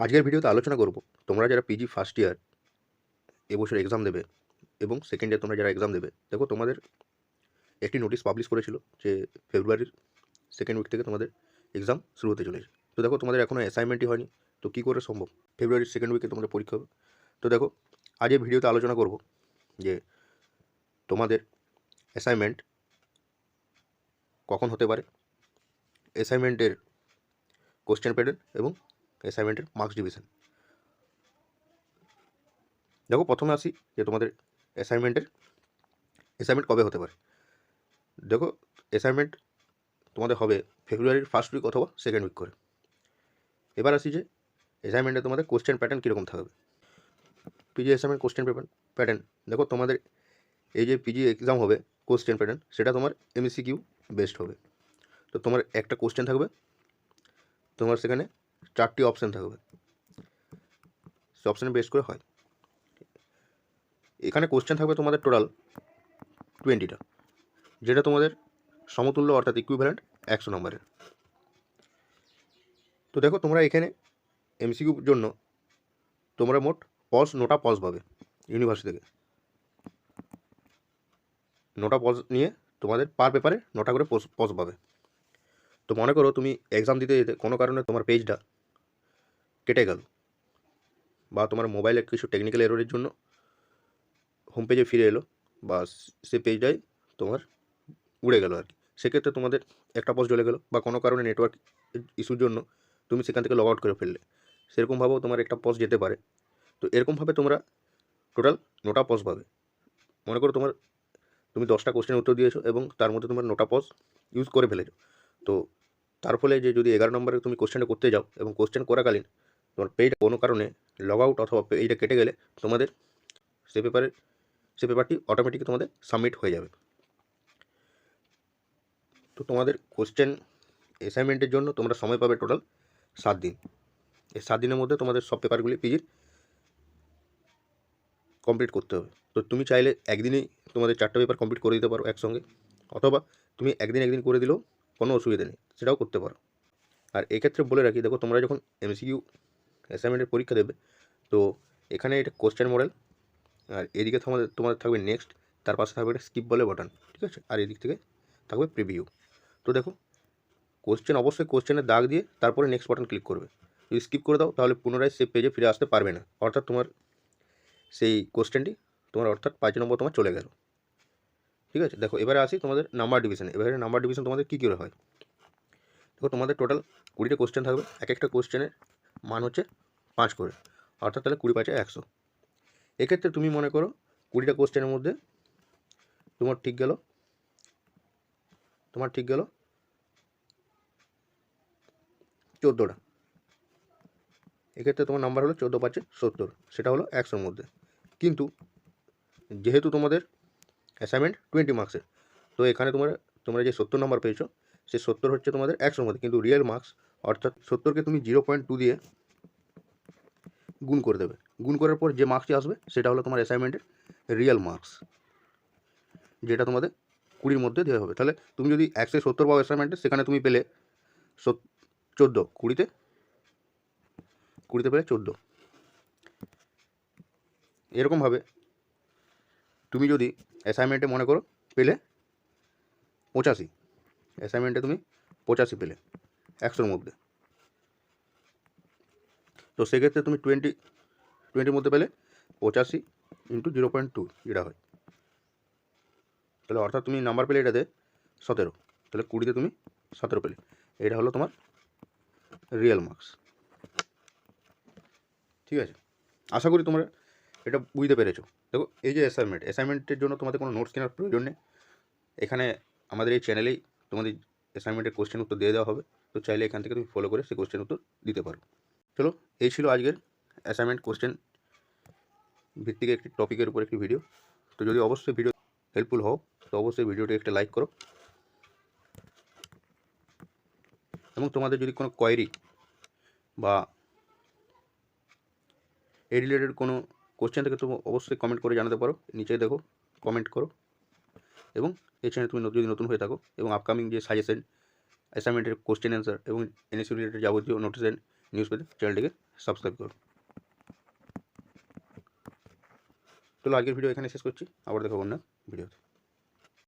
আজকের ভিডিওতে আলোচনা করব, তোমরা যারা পিজি ফার্স্ট ইয়ার এবছর এক্সাম দেবে এবং সেকেন্ড ইয়ার তোমরা যারা এক্সাম দেবে, দেখো তোমাদের একটি নোটিশ পাবলিশ করেছিল যে ফেব্রুয়ারির সেকেন্ড উইক থেকে তোমাদের এক্সাম শুরু হতে চলেছে। তো দেখো তোমাদের এখনও অ্যাসাইনমেন্টই হয়নি, তো কী করে সম্ভব? ফেব্রুয়ারির সেকেন্ড উইকে তোমাদের পরীক্ষা হবে। তো দেখো, আজ এই ভিডিওতে আলোচনা করব যে তোমাদের অ্যাসাইনমেন্ট কখন হতে পারে অ্যাসাইনমেন্টের কোশ্চেন প্যাটার্ন এবং অ্যাসাইনমেন্টের মার্কস ডিভিশন দেখো প্রথমে আসি যে তোমাদের অ্যাসাইনমেন্টের অ্যাসাইনমেন্ট কবে হতে পারে? দেখো অ্যাসাইনমেন্ট তোমাদের হবে ফেব্রুয়ারির ফার্স্ট উইক অথবা সেকেন্ড উইক করে। এবার আসি যে অ্যাসাইনমেন্টে তোমাদের কোশ্চেন প্যাটার্ন কীরকম থাকবে? PG assignment question paper pattern দেখো তোমাদের এই যে পিজি এক্সাম হবে কোশ্চেন প্যাটার্ন সেটা তোমার এমসিকিউ বেস্ট হবে। তো তোমার একটা কোশ্চেন থাকবে, তোমার সেখানে চারটি অপশান থাকবে। সে অপশানে বেস করে হয়। এখানে কোশ্চেন থাকবে তোমাদের টোটাল টোয়েন্টিটা যেটা তোমাদের সমতুল্য অর্থাৎ ইকুইভ্যালেন্ট একশো নম্বরের। তো দেখো তোমরা এখানে এমসিকিউর জন্য তোমরা মোট পজ নোটা পজ পাবে ইউনিভার্সিটি থেকে। নোটা পজ নিয়ে তোমাদের পার পেপারে নোটা করে পজ পাবে। তো মনে করো তুমি এক্সাম দিতে যেতে কোনো কারণে তোমার পেজটা কেটে গেল। বা তোমার মোবাইলের কিছু টেকনিক্যাল এররের জন্য হোম পেজে ফিরে এলো, বা সে পেজটাই তোমার উড়ে গেল আর কি সেক্ষেত্রে তোমাদের একটা পজ চলে গেলো, বা কোনো কারণে নেটওয়ার্ক ইস্যুর জন্য তুমি সেখান থেকে লগ আউট করে ফেললে। সেরকমভাবেও তোমার একটা পজ যেতে পারে। তো এরকমভাবে তোমরা টোটাল নোটা পজ পাবে। মনে করো তোমার তুমি দশটা কোশ্চেনের উত্তর দিয়েছ, এবং তার মধ্যে তোমার নোটা পজ ইউজ করে ফেলেছো। তো তার ফলে যে যদি এগারো নম্বরে তুমি কোশ্চেনটা করতে যাও, এবং কোশ্চেন করাকালীন তোমার পেজ কোনো কারণে লগ আউট অথবা পেজটা কেটে গেলে তোমাদের সে পেপারে সে পেপারটি অটোমেটিক তোমাদের সাবমিট হয়ে যাবে। তো তোমাদের কোশ্চেন অ্যাসাইনমেন্টের জন্য তোমরা সময় পাবে টোটাল সাত দিন। এই সাত দিনের মধ্যে তোমাদের সব পেপারগুলি পিজির কমপ্লিট করতে হবে। তো তুমি চাইলে একদিনেই তোমাদের চারটা পেপার কমপ্লিট করে দিতে পারো একসঙ্গে, অথবা তুমি একদিন একদিন করে দিলেও কোনো অসুবিধা নেই, সেটাও করতে পারো। আর এক্ষেত্রে বলে রাখি, দেখো তোমরা যখন এমসিকিউ অ্যাসাইনমেন্টের পরীক্ষা দেবে। তো এখানে এটা কোশ্চেন মডেল আর এদিকে তোমাদের তোমাদের থাকবে নেক্সট তার পাশে থাকবে একটা স্কিপ বলে বাটন ঠিক আছে? আর এদিক থেকে থাকবে প্রিভিউ তো দেখো কোশ্চেন অবশ্যই কোশ্চেনের দাগ দিয়ে তারপরে নেক্সট বাটন ক্লিক করবে। যদি স্কিপ করে দাও, তাহলে পুনরায় সে পেজে ফিরে আসতে পারবে না। অর্থাৎ তোমার সেই কোশ্চেনটি তোমার অর্থাৎ পাঁচ নম্বর তোমার চলে গেল। ঠিক আছে? দেখো, এবারে আসি তোমাদের নাম্বার ডিভিশন এবারে নাম্বার ডিভিশন তোমাদের কী কী হয়? দেখো, তোমাদের টোটাল কুড়িটা কোশ্চেন থাকবে। এক একটা কোশ্চেনের মান হচ্ছে পাঁচ করে, অর্থাৎ তাহলে কুড়ি পাঁচে একশো। এক্ষেত্রে তুমি মনে করো কুড়িটা কোশ্চেনের মধ্যে তোমার ঠিক গেল, তোমার ঠিক গেল চোদ্দোটা। এক্ষেত্রে তোমার নাম্বার হলো চোদ্দ পাঁচে সত্তর, সেটা হলো একশোর মধ্যে। কিন্তু যেহেতু তোমাদের অ্যাসাইনমেন্ট টোয়েন্টি মার্কসের তো এখানে তোমরা তোমরা যে সত্তর নাম্বার পেয়েছ, সে সত্তর হচ্ছে তোমাদের একশোর মধ্যে, কিন্তু রিয়েল মার্কস অর্থাৎ সত্তরকে তুমি জিরো পয়েন্ট টু দিয়ে গুণ করে দেবে। গুণ করার পর যে মার্কসটি আসবে, সেটা হলো তোমার অ্যাসাইনমেন্টের রিয়েল মার্কস যেটা তোমাদের কুড়ির মধ্যে দেওয়া হবে। তাহলে তুমি যদি একশো সত্তর পাও অ্যাসাইনমেন্টে সেখানে তুমি পেলে চোদ্দ, কুড়িতে? কুড়িতে পেলে চোদ্দ। এরকমভাবে তুমি যদি অ্যাসাইনমেন্টে মনে করো, পেলে পঁচাশি। অ্যাসাইনমেন্টে তুমি পঁচাশি পেলে। একশোর মধ্যে। তো সেক্ষেত্রে তুমি টোয়েন্টি টোয়েন্টির মধ্যে পেলে পঁচাশি ইন্টু জিরো পয়েন্ট টু যেটা হয়। তাহলে অর্থাৎ তুমি নাম্বার পেলে এটাতে সতেরো। তাহলে কুড়িতে তুমি সতেরো পেলে। এটা হলো তোমার রিয়েল মার্কস ঠিক আছে? আশা করি তোমরা এটা বুঝতে পেরেছ। দেখো, এই যে অ্যাসাইনমেন্ট অ্যাসাইনমেন্টের জন্য তোমাদের কোনো নোটস কেনার প্রয়োজন নেই। এখানে আমাদের এই চ্যানেলেই তোমাদের অ্যাসাইনমেন্টের কোশ্চেন উত্তর দিয়ে দেওয়া হবে। তো চাইলে এখান থেকে তুমি ফলো করে সেই কোশ্চেন উত্তর দিতে পারো। চলো, এই ছিল আজকের অ্যাসাইনমেন্ট কোশ্চেন ভিত্তিক একটি টপিকের উপর একটি ভিডিও তো যদি অবশ্যই ভিডিও হেল্পফুল হও, তো অবশ্যই ভিডিওটি একটা লাইক করো। এবং তোমাদের যদি কোনো কোয়ারি বা এই রিলেটেড কোনো কোশ্চেন থেকে তুমি অবশ্যই কমেন্ট করে জানাতে পারো। নিচে দেখো কমেন্ট করো। এবং এই চ্যানেল তুমি যদি নতুন হয়ে থাকো, এবং আপকামিং যে সাজেশন অ্যাসাইনমেন্টের কোশ্চেন অ্যান্সার এবং এনএসি রিলেটেড যাবতীয় নোটিস অ্যান্ড নিউজ পেতে চ্যানেলটিকে সাবস্ক্রাইব করুন। চলো আগের ভিডিও এখানে শেষ করছি। আবার দেখাবো না ভিডিওতে